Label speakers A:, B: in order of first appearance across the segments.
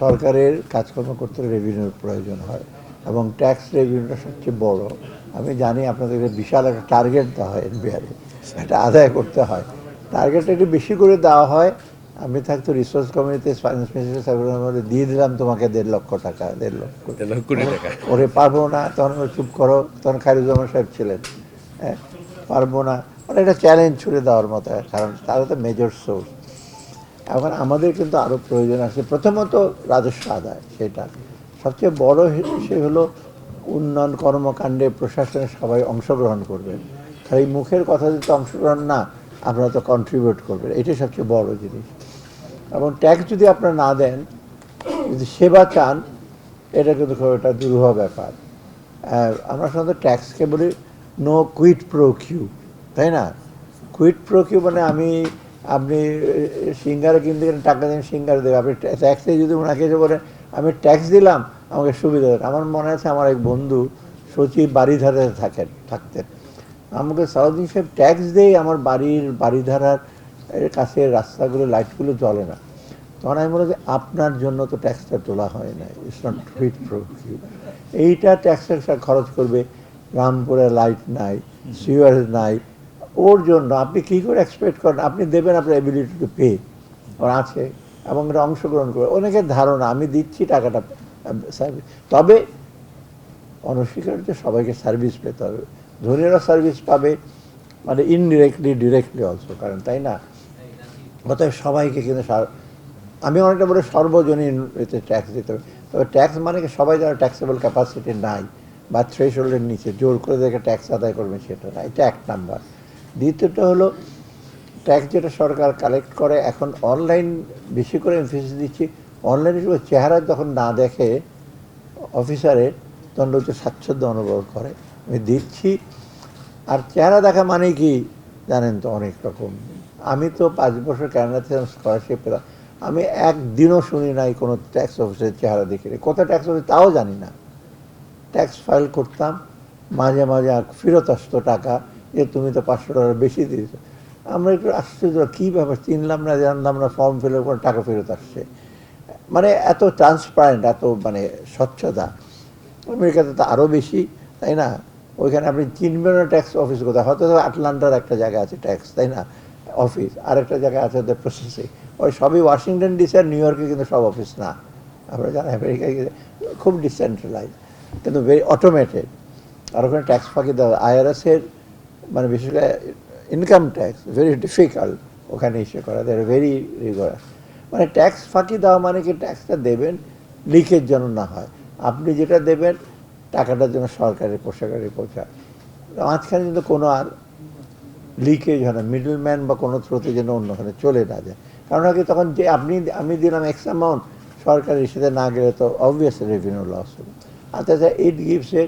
A: সরকারের কাজকর্ম করতে রেভিনিউর প্রয়োজন হয় এবং ট্যাক্স রেভিনিউটা সবচেয়ে বড়। আমি জানি আপনাদেরকে বিশাল একটা টার্গেট দেওয়া হয় এনবিআরে এটা আদায় করতে হয়। টার্গেটটা একটু বেশি করে দেওয়া হয়। আমি থাকতো রিসোর্স কমিটিতে ফাইন্যান্স মিনিস্টার দিয়ে দিলাম তোমাকে দেড় লক্ষ টাকা দেড় লক্ষ
B: দেড় লক্ষ কোটি টাকা।
A: ওরে পারব না তখন চুপ করো। তখন খায়রুজ্জামান সাহেব ছিলেন। হ্যাঁ পারব না। মানে একটা চ্যালেঞ্জ ছুড়ে দেওয়ার মতো কারণ তারা তো মেজর সোর্স এখন আমাদের কিন্তু আরও প্রয়োজন আছে। প্রথমত রাজস্ব আদায়, সেটা। সবচেয়ে বড় সে হলো উন্নয়ন কর্মকাণ্ডে প্রশাসনের সবাই অংশগ্রহণ করবেন খালি মুখের কথা যদি অংশগ্রহণ না, আপনারা তো কন্ট্রিবিউট করবেন। এটাই সবচেয়ে বড় জিনিস। এবং ট্যাক্স যদি আপনারা না দেন, যদি সেবা চান, এটা কিন্তু খুব একটা দুরূহ ব্যাপার। আমরা সাধারণত ট্যাক্সকে বলি নো কুইট প্রো কিউ তাই না? কুইট প্রো কিউ মানে আমি আপনি সিঙ্গারে কিনতে গেলে টাকা দিন সিঙ্গারে দেবে। আপনি ট্যাক্সে যদি ওনাকে এসে বলেন আমি ট্যাক্স দিলাম, আমাকে সুবিধা দেন। আমার মনে আছে আমার এক বন্ধু সচিব বাড়িধারে থাকেন, থাকতেন। আমাকে সাউদ্দিন সাহেব ট্যাক্স দেই, আমার বাড়ির বাড়িধারার কাছে রাস্তাগুলো লাইটগুলো জ্বলে না। তখন আমি বলে যে, আপনার জন্য তো ট্যাক্সটা তোলা হয় না ইটস নট ফিট এইটা ট্যাক্সটা খরচ করবে। রামপুরে লাইট নাই সিওয়ার নাই ওর জন্য আপনি কী করে এক্সপেক্ট করেন? আপনি দেবেন আপনার এবিলিটি টু পে ওর আছে, এবং এটা অংশগ্রহণ করবে। অনেকের ধারণা, আমি দিচ্ছি টাকাটা সার্ভিস তবে অনস্বীকার্য সবাইকে সার্ভিস পেতে হবে। ধনীরা সার্ভিস পাবে মানে ইনডিরেক্টলি ডিরেক্টলি অলসো কারণ তাই না? অতএব সবাইকে কিন্তু আমি অনেকটা বলে সর্বজনীন এতে ট্যাক্স দিতে হবে। তবে ট্যাক্স মানে কি? সবাই যারা ট্যাক্সেবল ক্যাপাসিটি নাই, বা থ্রেশহোল্ডের নিচে জোর করে দেখে ট্যাক্স আদায় করবে সেটা না। এটা এক নাম্বার দ্বিতীয়টা হলো ট্যাক্স যেটা সরকার কালেক্ট করে, এখন অনলাইন বেশি করে এমফিসিস দিচ্ছি। অনলাইনে চেহারা যখন না দেখে অফিসারের তখন হচ্ছে স্বাচ্ছন্দ্য অনুভব করে। আমি দিচ্ছি আর চেহারা দেখা মানে কি জানেন তো অনেক রকম। আমি তো পাঁচ বছর ক্যানাডা থেকে স্কলারশিপ পেলাম। আমি একদিনও শুনি নাই কোনো ট্যাক্স অফিসের চেহারা দেখে। নি। কোথায় ট্যাক্স অফিস তাও জানি না। ট্যাক্স ফাইল করতাম, মাঝে মাঝে ফেরত আসতো টাকা। যে তুমি তো পাঁচশো টাকা বেশি দিয়েছ। আমরা একটু আশ্চর্য, কী ব্যাপার? চিনলাম না, জানলাম না ফর্ম ফিল করে টাকা ফেরত আসছে। মানে এত ট্রান্সপারেন্ট এত মানে স্বচ্ছতা। আমেরিকাতে তো আরও বেশি, তাই না? ওইখানে আপনি চিনবেন না ট্যাক্স অফিস কোথায়। হয়তো আটলান্টার একটা জায়গা আছে ট্যাক্স তাই না? অফিস আরেকটা জায়গা আছে ওদের প্রসেসিং ওই সবই ওয়াশিংটন ডিসি আর নিউ ইয়র্কে কিন্তু সব অফিস না। আমরা জানি আমেরিকায় খুব ডিসেন্ট্রালাইজ কিন্তু ভেরি অটোমেটেড আর ওখানে ট্যাক্স ফাঁকি দেওয়া আইআরএসের মানে বিশেষ করে ইনকাম ট্যাক্স ভেরি ডিফিকাল্ট ওখানে ইসে করা। দেয় ভেরি রিগোরাস মানে ট্যাক্স ফাঁকি দেওয়া মানে কি ট্যাক্সটা দেবেন লিকের যেন না হয়। আপনি যেটা দেবেন, টাকাটা যেন সরকারের পোশাকারে পৌঁছায়। মাঝখানে কিন্তু কোনো আর লিকেজ হয় না। মিডল ম্যান বা কোনো থ্রোতে যেন অন্যখানে চলে না যায়। কারণ আগে তখন যে আপনি, আমি দিলাম এক্স অ্যামাউন্ট সরকারের সাথে না গেলে তো অবভিয়াসলি রেভিনিউ লস হবে। আচ্ছা আচ্ছা ইট গিভস এ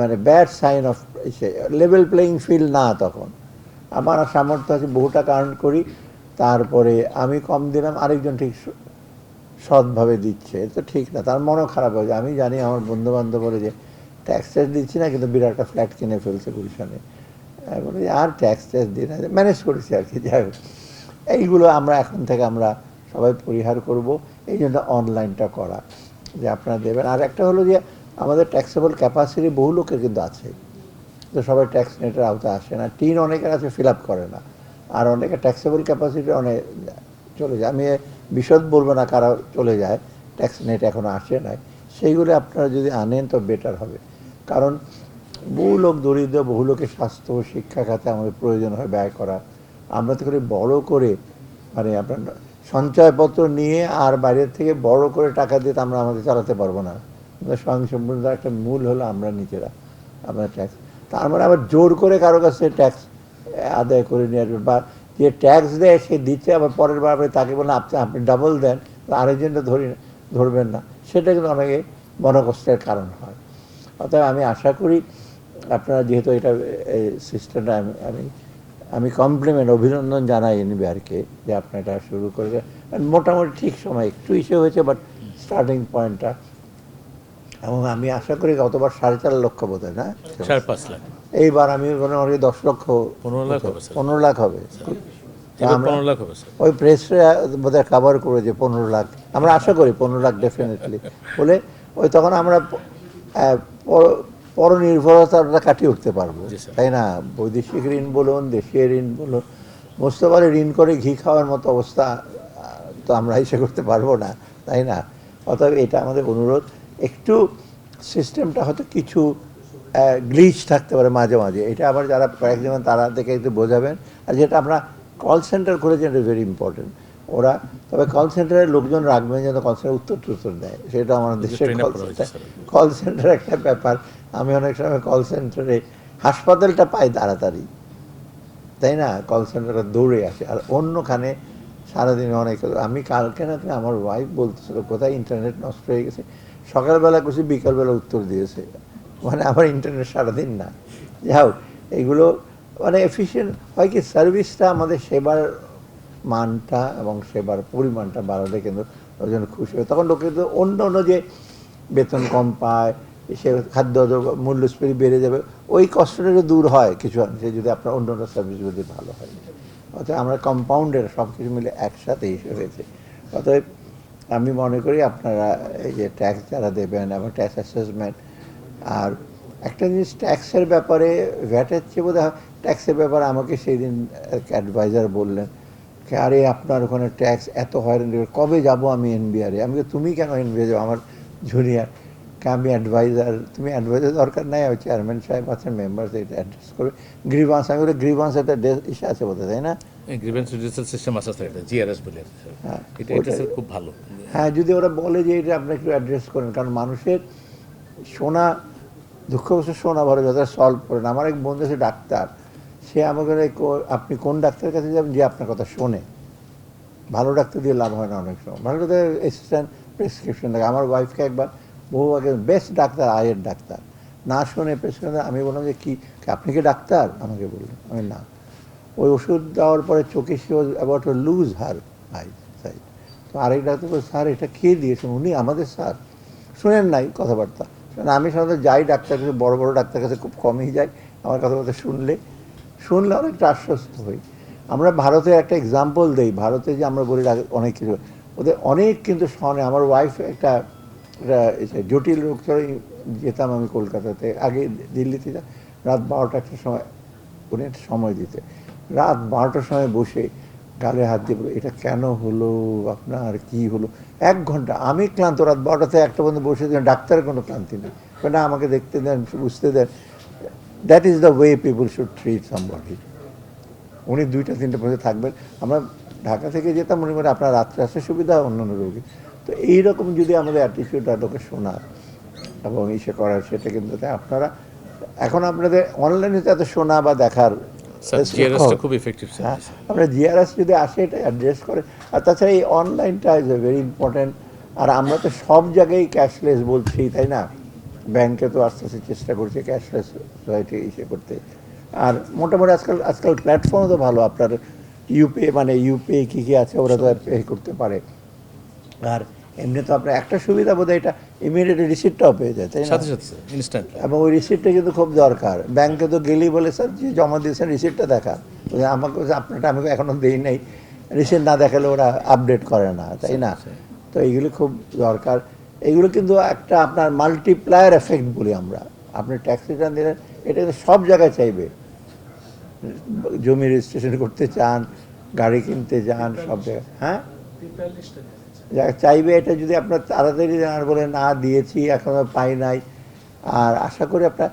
A: মানে bad sign of say level playing field না তখন। আমার সামর্থ্য আছে বহুটা আর্ন করি, তারপরে আমি কম দিলাম, আরেকজন ঠিক সৎভাবে দিচ্ছে তো ঠিক না, তার মনও খারাপ হয়েছে আমি জানি আমার বন্ধু বান্ধব বলে যে ট্যাক্স ট্যাক্স দিচ্ছি না, কিন্তু বিরাট একটা ফ্ল্যাট কিনে ফেলছে গুলশানে। আর ট্যাক্স ট্যাক্স দিই না। ম্যানেজ করেছি আর কি, যাই হোক। এইগুলো আমরা এখন থেকে আমরা সবাই পরিহার করব, এই জন্য অনলাইনটা করা, যে আপনারা দেবেন। আর একটা হলো যে আমাদের ট্যাক্সেবল ক্যাপাসিটি বহু লোকের কিন্তু আছে। তো সবাই ট্যাক্স নেটের আওতায় আসে না। টিন অনেকের আছে ফিল আপ করে না। আর অনেকে ট্যাক্সেবল ক্যাপাসিটি অনেক চলে যায়। আমি বিশদ বলব না কারা চলে যায়। ট্যাক্স নেট এখনও আসে নাই। সেইগুলো আপনারা যদি আনেন তো বেটার হবে। কারণ বহু লোক দরিদ্র, বহু লোকের স্বাস্থ্য, শিক্ষা খাতে আমাদের প্রয়োজন হয় ব্যয় করা। আমরা তো করে বড় করে মানে আপনার সঞ্চয়পত্র নিয়ে আর বাইরের থেকে বড় করে টাকা দিয়ে আমরা আমাদের চালাতে পারব না। আমাদের স্বয়ংসম্পূর্ণ একটা মূল হলো আমরা নিজেরা, আমরা ট্যাক্স তার মানে আবার জোর করে কারও কাছে ট্যাক্স আদায় করে নিয়ে আসবে বা যে ট্যাক্স দেয় সে দিচ্ছে, আবার পরের বার আপনি তাকে বলেন আপনি আপনি ডাবল দেন। আরেকজনটা ধরি ধরবেন না। সেটা কিন্তু অনেকে মনকষ্টের কারণ হয়। অতএব আমি আশা করি আপনারা যেহেতু এটা সিস্টেমটা আমি আমি আমি কমপ্লিমেন্ট অভিনন্দন জানাই এনবিআরকে যে আপনি এটা শুরু করে মোটামুটি ঠিক সময়, একটু ইসে হয়েছে বাট স্টার্টিং পয়েন্টটা এবং আমি আশা করি গতবার সাড়ে চার লক্ষ বোধ হয় না?
B: সাড়ে পাঁচ লাখ।
A: এইবার আমি মনে করি দশ লক্ষ
B: পনেরো লাখ।
A: পনেরো লাখ হবে। ওই প্রেসরা বোধহয় কাভার করেছে পনেরো লাখ। আমরা আশা করি পনেরো লাখ ডেফিনেটলি বলে ওই তখন আমরা পর- পরনির্ভরতাটা কাটিয়ে উঠতে পারব। তাই না? বৈদেশিক ঋণ বলুন দেশীয় ঋণ বলুন মোস্তফারে ঋণ করে ঘি খাওয়ার মতো অবস্থা তো আমরা এসে করতে পারব না তাই না? অতএব এটা আমাদের অনুরোধ। একটু সিস্টেমটা হয়তো কিছু গ্লিচ থাকতে পারে মাঝে মাঝে। এটা আবার যারা কয়েক যেমন তারা দেখে একটু বোঝাবেন। আর যেটা আমরা কল সেন্টার করেছি এটা ভেরি ইম্পর্টেন্ট ওরা তবে কল সেন্টারের লোকজন রাখবেন যেন কল সেন্টার উত্তর টুত্তর দেয়। সেটা আমার দেশের কল সেন্টার কল সেন্টার একটা ব্যাপার। আমি অনেক সময় কল সেন্টারে হাসপাতালটা পাই তাড়াতাড়ি। তাই না? কল সেন্টারে দৌড়ে আসে। আর অন্যখানে সারাদিন অনেক আমি কালকে রাত্রে আমার ওয়াইফ বলতেছিল কোথায় ইন্টারনেট নষ্ট হয়ে গেছে? সকালবেলা করছি বিকালবেলা উত্তর দিয়েছে। মানে আমার ইন্টারনেট সারাদিন না। যাই হোক, এগুলো মানে এফিসিয়েন্ট হয় কি সার্ভিসটা আমাদের সেবার মানটা এবং সেবার পরিমাণটা বাড়ালে কিন্তু ওজন খুশি হয়। তখন লোকে তো অন্য অন্য যে বেতন কম পায়, সে খাদ্য মূল্যস্ফীতি বেড়ে যাবে, ওই কষ্টটা দূর হয় কিছু অংশে যদি আপনার অন্য অন্য সার্ভিস যদি ভালো হয়। অতএব আমরা কম্পাউন্ডের সব কিছু মিলে একসাথে হয়েছে। অতএব আমি মনে করি আপনারা এই যে ট্যাক্স যারা দেবেন এবং ট্যাক্স অ্যাসেসমেন্ট আর একটা জিনিস ট্যাক্সের ব্যাপারে ভ্যাটের চেয়ে বোধ হয় ট্যাক্সের ব্যাপারে আমাকে সেই দিন অ্যাডভাইজার বললেন আরে আপনার ওখানে ট্যাক্স এত হয়রান কবে যাব আমি এনবিআরে? আমি তুমি কেন এনবিআর যাব আমার জুনিয়র আমি অ্যাডভাইজার তুমি অ্যাডভাইজার দরকার নাই, আমি চেয়ারম্যান সাহেব আছেন মেম্বার এটা অ্যাড্রেস করবে। গ্রিভান্স আমি বলি গ্রিভান্স একটা ইসে আছে বোধ তাই না?
B: গ্রিভেন্স রিডিউসাল সিস্টেম আছে স্যার এটা জিআরএস বলে আর কি, স্যার।
A: হ্যাঁ,
B: এটা এটা স্যার খুব ভালো।
A: হ্যাঁ যদি ওরা বলে যে এটা আপনি একটু অ্যাড্রেস করেন কারণ মানুষের শোনা দুঃখবশত শোনা ভালো যত সলভ করেন আমার এক বন্ধু আছে ডাক্তার। সে আমাকে আপনি কোন ডাক্তারের কাছে যাবেন? যে আপনার কথা শোনে। ভালো ডাক্তার দিয়ে লাভ হয় না অনেক সময়। ভালো ডাক্তার অ্যাসিস্ট্যান্ট প্রেসক্রিপশন থাকে। আমার ওয়াইফকে একবার বহু আগে বেস্ট ডাক্তার আয়ের ডাক্তার। না শুনে প্রেসক্রিপশন আমি বললাম যে কি আপনি কি ডাক্তার? আমাকে বললেন আমি না। ওই ওষুধ দেওয়ার পরে চোখে সে about lose her eyesight তো আরেক ডাক্তার বলে স্যার, এটা খেয়ে দিয়েছেন? উনি আমাদের স্যার। শুনেন নাই কথাবার্তা। আমি সাধারণত যাই ডাক্তার কাছে, বড় বড় ডাক্তার কাছে খুব কমই যাই, আমার কথাবার্তা শুনলে শুনলে অনেকটা আশ্বস্ত হই। আমরা ভারতের একটা এক্সাম্পল দেই, ভারতে যে আমরা বলি অনেক কিছু। ওদের অনেক কিন্তু শনে, আমার ওয়াইফ একটা জটিল রোগ ছাড়াই যেতাম আমি কলকাতাতে, আগে দিল্লিতে রাত বারোটা একটা সময়, উনি সময় দিতে। রাত বারোটার সময় বসে গালে হাত দিয়ে এটা কেন হলো? আপনার কি হলো? এক ঘণ্টা। আমি ক্লান্ত, রাত বারোটাতে একটা পর্যন্ত বসে দিন ডাক্তারের কোনো ক্লান্তি নেই। না, আমাকে দেখতে দেন, বুঝতে দেন। That is the way people should treat somebody উনি দুইটা, তিনটে পর্যন্ত থাকবেন। আমরা ঢাকা থেকে যেতাম, মনে করি আপনার রাত্রে আসতে সুবিধা, অন্যান্য রোগী। তো এইরকম যদি আমাদের অ্যাটিটিউডটা লোকে শোনা এবং ইসে করার সেটা কিন্তু আপনারা, এখন আপনাদের অনলাইনে তো এত শোনা বা দেখার
B: খুব ইফেক্টিভ স্যার.
A: হ্যাঁ আমরা জিআরএস যদি আসে এটা অ্যাড্রেস করে। আর তাছাড়া এই অনলাইনটা ইজ এ ভেরি ইম্পর্টেন্ট আর আমরা তো সব জায়গায় ক্যাশলেস বলছি তাই না? ব্যাংকে তো আস্তে আস্তে চেষ্টা করছে ক্যাশলেস সোসাইটি ইসে করতে। আর মোটামুটি আজকাল আজকাল প্ল্যাটফর্মও তো ভালো। আপনার ইউপিএ মানে ইউপিএ কী কী আছে ওরা তো পে করতে পারে। আর এমনি তো আপনার একটা সুবিধা বোধহয় এটা ইমিডিয়েট রিসিপ্টটাও পেয়ে যায় তাই
B: সাথে সাথে ইনস্ট্যান্ট
A: এবং ওই রিসিপ্টটা কিন্তু খুব দরকার। ব্যাংকে তো গেলেই বলে স্যার যে জমা দিয়েছেন রিসিপ্টটা দেখা আমাকে আপনারটা আমি এখনও দেই নাই। রিসিপ্ট না দেখালে ওরা আপডেট করে না তাই না? তো এইগুলি খুব দরকার। এগুলো কিন্তু একটা আপনার মাল্টিপ্লায়ার এফেক্ট বলি আমরা। আপনি ট্যাক্স রিটার্ন দিলেন এটা কিন্তু সব জায়গায় চাইবে। জমি রেজিস্ট্রেশন করতে চান গাড়ি কিনতে চান সব জায়গায় হ্যাঁ? যা চাইবে এটা যদি আপনার তাড়াতাড়ি জানার বলে, না, দিয়েছি, এখনও পাই নাই। আর আশা করি আপনার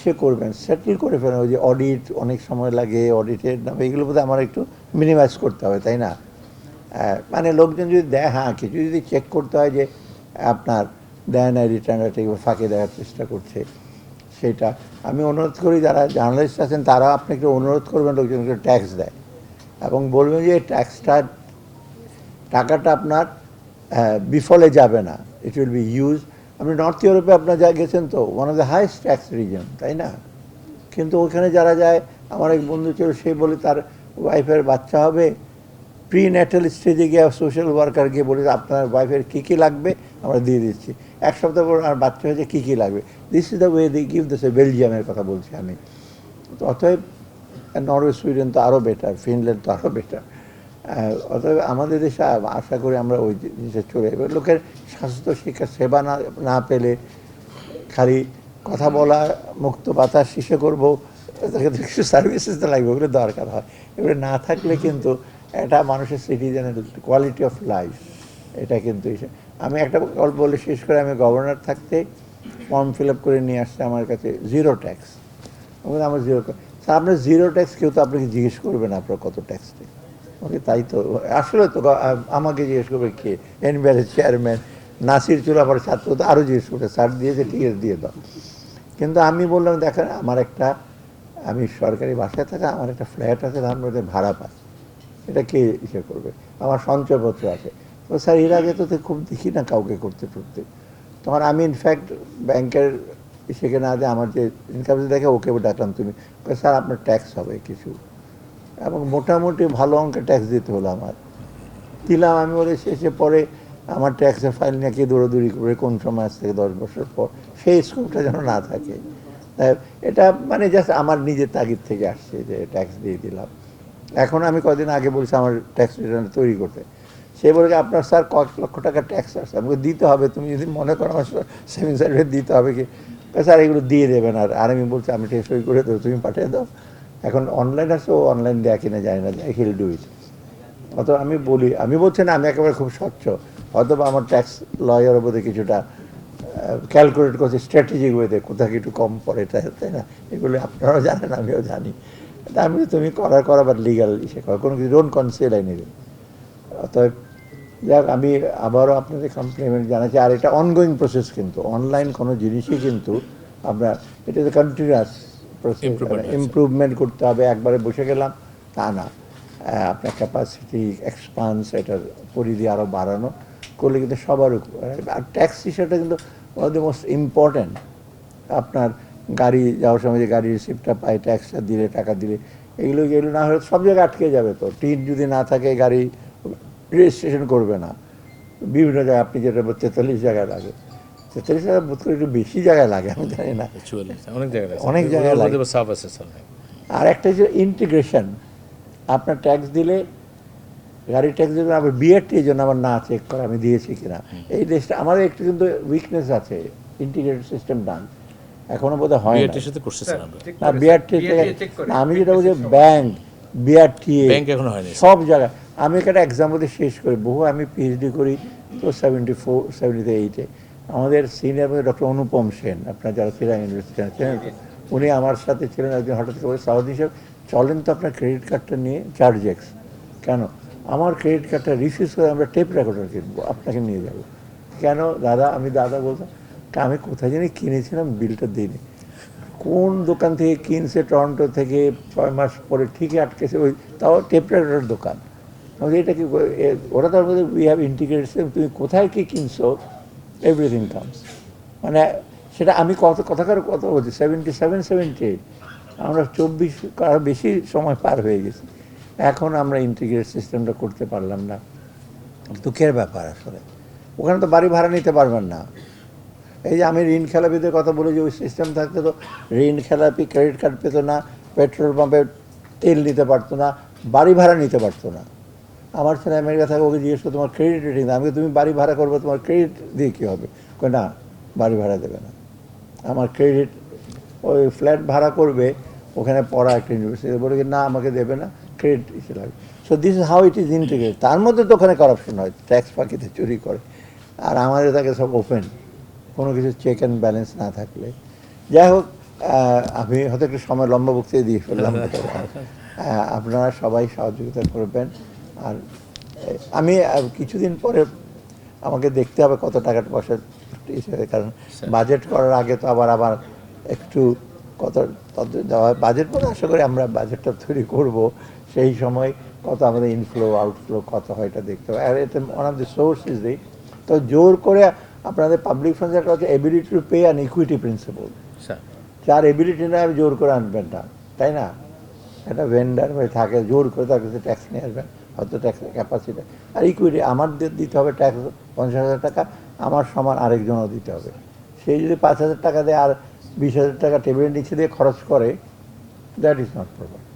A: সে করবেন, সেটেল করে ফেলেন। ওই যে অডিট অনেক সময় লাগে অডিটের নামে, এগুলো বোধহয় আমার একটু মিনিমাইজ করতে হবে, তাই না? মানে লোকজন যদি দেয় হ্যাঁ কিছু যদি চেক করতে হয় যে আপনার দেয় না রিটার্ন ফাঁকে দেওয়ার চেষ্টা করছে, সেটা আমি অনুরোধ করি, যারা জার্নালিস্ট আছেন তারা আপনি একটু অনুরোধ করবেন, লোকজনকে ট্যাক্স দেয়। এবং বলবেন যে ট্যাক্সটা টাকাটা আপনার বিফলে যাবে না। ইট উইল বি ইউজ আপনি নর্থ ইউরোপে আপনার যা গেছেন তো one of the highest tax reason তাই না? কিন্তু ওখানে যারা যায়, আমার এক বন্ধু ছিল, সে বলে তার ওয়াইফের বাচ্চা হবে। প্রি ন্যাটাল স্টেজে গিয়ে সোশ্যাল ওয়ার্কার গিয়ে বলে, আপনার ওয়াইফের কী কী লাগবে? আমরা দিয়ে দিচ্ছি। এক সপ্তাহ পর আর বাচ্চা হয়েছে, কী কী লাগবে? This is the way the give this বেলজিয়ামের কথা বলছি আমি। তো অতএব নরওয়ে সুইডেন তো আরও বেটার ফিনল্যান্ড তো আরও বেটার অতএব আমাদের দেশে আশা করি আমরা ওই জিনিসে চলে এবার লোকের স্বাস্থ্য শিক্ষা, সেবা না না পেলে খালি কথা বলা, মুক্ত বাতাস শিশে করব তাকে কিছু সার্ভিসেস তো লাগবে, ওগুলো দরকার হয়। এগুলো না থাকলে কিন্তু এটা মানুষের সিটিজেনের কোয়ালিটি অফ লাইফ এটা কিন্তু আমি একটা গল্প বলে শেষ করে আমি গভর্নর থাকতে ফর্ম ফিল আপ করে নিয়ে আসছে আমার কাছে জিরো ট্যাক্স আমার জিরো স্যার আপনার জিরো ট্যাক্স কেউ তো আপনাকে জিজ্ঞেস করবে না আপনার কত ট্যাক্স ওকে তাই তো, আসলে তো আমাকে জিজ্ঞেস করবে কে? এনবিআর চেয়ারম্যান নাসির চুলাপার ছাত্র তো আরও জিজ্ঞেস করবে, স্যার দিয়েছে, ঠিক দিয়ে দাও। কিন্তু আমি বললাম, দেখেন, আমার একটা, আমি সরকারি বাসায় থাকা, আমার একটা ফ্ল্যাট আছে ধানবাড়িতে ভাড়া পাই এটা কে ইসে করবে? আমার সঞ্চয়পত্র আছে। তো স্যার, এর আগে তো খুব দেখি না কাউকে করতে করতে তখন আমি ইনফ্যাক্ট ব্যাংকের সেখানে আগে আমার যে ইনকাম দেখে ওকে ডাকলাম তুমি। স্যার, আপনার ট্যাক্স হবে কিছু। এবং মোটামুটি ভালো অঙ্কের ট্যাক্স দিতে হলো আমার। দিলাম আমি বলে শেষে পরে আমার ট্যাক্সের ফাইল নিয়ে কে দৌড়াদৌড়ি করে কোন সময় আজ থেকে দশ বছর পর সেই স্কোপটা যেন না থাকে। এটা মানে জাস্ট আমার নিজের তাগিদ থেকে আসছে যে ট্যাক্স দিয়ে দিলাম। এখন আমি কদিন আগে বলছি আমার ট্যাক্স রিটার্ন তৈরি করতে। সে বলে আপনার স্যার কয়েক লক্ষ টাকা ট্যাক্স আসছে। আমাকে দিতে হবে, তুমি যদি মনে করো আমার সেভিং সার্টিফিকেট দিতে হবে কি? স্যার এগুলো দিয়ে দেবেন আর। আর আমি বলছি, আমি সই করে দেবো, তুমি পাঠিয়ে দাও। এখন অনলাইন আছে, ও অনলাইন দেয় কিনা জানি না হিল ডু ইট অত আমি বলি, আমি বলছি না, আমি একেবারে খুব স্বচ্ছ। হয়তো বা আমার ট্যাক্স লয়ারের বোধহয় কিছুটা ক্যালকুলেট করছে স্ট্র্যাটেজিক ওয়েতে কোথাও একটু কম পড়ে, তাই তাই না? এগুলো আপনারাও জানেন, আমিও জানি। তা আমি তুমি করার করা বা লিগাল ইসে করো। কোনো কিছু ডোন্ট কনসিল আই নেবে অতএব, যাক, আমি আবারও আপনাদের কমপ্লিমেন্ট জানাচ্ছি। আর এটা অনগোয়িং প্রসেস কিন্তু অনলাইন কোনো জিনিসই কিন্তু আমরা এটা তো কন্টিনিউয়াস। ইমপ্রুভমেন্ট করতে হবে একবারে বসে গেলাম তা না। আপনার ক্যাপাসিটি এক্সপান্স এটার পরিধি আরও বাড়ানো করলে কিন্তু সবার আর ট্যাক্স হিসাবটা কিন্তু one of the most important আপনার গাড়ি যাওয়ার সময় যে গাড়ির রিসিপ্টটা পাই ট্যাক্সটা দিলে টাকা দিলে এগুলো এগুলো না হলে সব জায়গায় আটকে যাবে তো। টিন যদি না থাকে গাড়ি রেজিস্ট্রেশন করবে না। বিভিন্ন জায়গায় আপনি যেটা তেতাল্লিশ জায়গায় লাগে। তেতাল্লিশ করি একটু বেশি জায়গায় লাগে আমি জানি না।
B: অনেক জায়গায়
A: অনেক জায়গায় লাগে। আর একটা হচ্ছে ইন্টিগ্রেশন আপনার ট্যাক্স দিলে গাড়ি ট্যাক্স দিলে আবার বিআরটি এই জন্য আমার না চেক করা আমি দিয়েছি কিনা। এই দেশটা আমাদের একটু কিন্তু উইকনেস আছে ইন্টিগ্রেটেড সিস্টেম ডান এখনও বোধহয় হয় না
B: সাথে করছে
A: না বিআরটি আমি যেটা বলছি ব্যাংক বিআরটি
B: ব্যাংক এখনও হয়নি
A: সব জায়গায়। আমি একটা এক্সাম্পল দিয়ে শেষ করি বহু আমি পিএইচডি করি তো সেভেন্টি ফোর সেভেন্টি এইটে আমাদের সিনিয়র ডক্টর অনুপম সেন আপনার যারা চিরাং ইউনিভার্সিটি ছিলেন উনি আমার সাথে ছিলেন একদিন হঠাৎ করে সাউদি সাহেব চলেন তো আপনার ক্রেডিট কার্ডটা নিয়ে চার্জ এক্স কেন? আমার ক্রেডিট কার্ডটা রিসিভ করে আমরা টেপ রেকর্ডার কিনবো আপনাকে নিয়ে যাব। কেন? দাদা আমি দাদা বলতাম "কা আমি কোথায় জানি কিনেছিলাম বিলটা দিইনি। কোন দোকান থেকে কিনছে টরন্টো থেকে ছয় মাস পরে ঠিকই আটকেছে ওই তাও টেপ রেকর্ডার দোকান। আমি বলি, এটা কি ওরা তার মধ্যে উই হ্যাভ ইন্টিগ্রেটেড তুমি কোথায় কী কিনছো? এভরিথিং কামস মানে সেটা আমি কত কথাকার কথা বলছি সেভেন্টি সেভেন সেভেন্টি এইট আমরা চব্বিশ আরও বেশি সময় পার হয়ে গেছি। এখন আমরা ইন্টিগ্রেট সিস্টেমটা করতে পারলাম না। দুঃখের ব্যাপার আসলে। ওখানে তো বাড়ি ভাড়া নিতে পারবেন না। এই যে আমি ঋণ খেলাপিদের কথা বলে যে ওই সিস্টেম থাকতে তো ঋণ খেলাপি ক্রেডিট কার্ড পেতো না পেট্রোল পাম্পে তেল নিতে পারতো না বাড়ি ভাড়া নিতে পারতো না। আমার ছেলে আমেরিকা থাকে ওকে জিজ্ঞেস করো তোমার ক্রেডিট রেটিং দেয় আমি তুমি বাড়ি ভাড়া করবে তোমার ক্রেডিট দিয়ে কী হবে? না বাড়ি ভাড়া দেবে না। আমার ক্রেডিট ওই ফ্ল্যাট ভাড়া করবে ওখানে পড়া একটা ইউনিভার্সিটি বলে কি, না আমাকে দেবে না ক্রেডিট ইসে লাগবে। So this is how it is integrate তার মধ্যে তো ওখানে কারাপশন হয় ট্যাক্স পাখিতে চুরি করে। আর আমাদের থাকে সব ওপেন কোনো কিছু চেক অ্যান্ড ব্যালেন্স না থাকলে। যাই হোক আমি হয়তো একটু সময় লম্বা বক্তৃতা দিয়ে ফেললাম। আপনারা সবাই সহযোগিতা করবেন। আর আমি কিছুদিন পরে আমাকে দেখতে হবে কত টাকা পয়সা হিসেবে কারণ বাজেট করার আগে তো আবার আবার একটু কত দেওয়া বাজেট পরে আশা করি আমরা বাজেটটা তৈরি করব। সেই সময় কত আমাদের ইনফ্লো আউটফ্লো কত হয় এটা দেখতে হবে। আর এটা one of the source is দিই তো জোর করে আপনাদের পাবলিক ফান্ডস একটা হচ্ছে ability to pay and equity principal যার এবিলিটি না আমি জোর করে আনবেন না। তাই না? একটা ভেন্ডার ভাই থাকে জোর করে তার কাছে ট্যাক্স নিয়ে আসবেন। হয়তো ট্যাক্স ক্যাপাসিটি আর ইকুইটি আমার দিতে হবে ট্যাক্স পঞ্চাশ হাজার টাকা, আমার সমান আরেকজনও দিতে হবে। সেই যদি পাঁচ হাজার টাকা দেয় আর বিশ হাজার টাকা টেবিলের নিচে দিয়ে খরচ করে দ্যাট ইজ নট প্রবলেম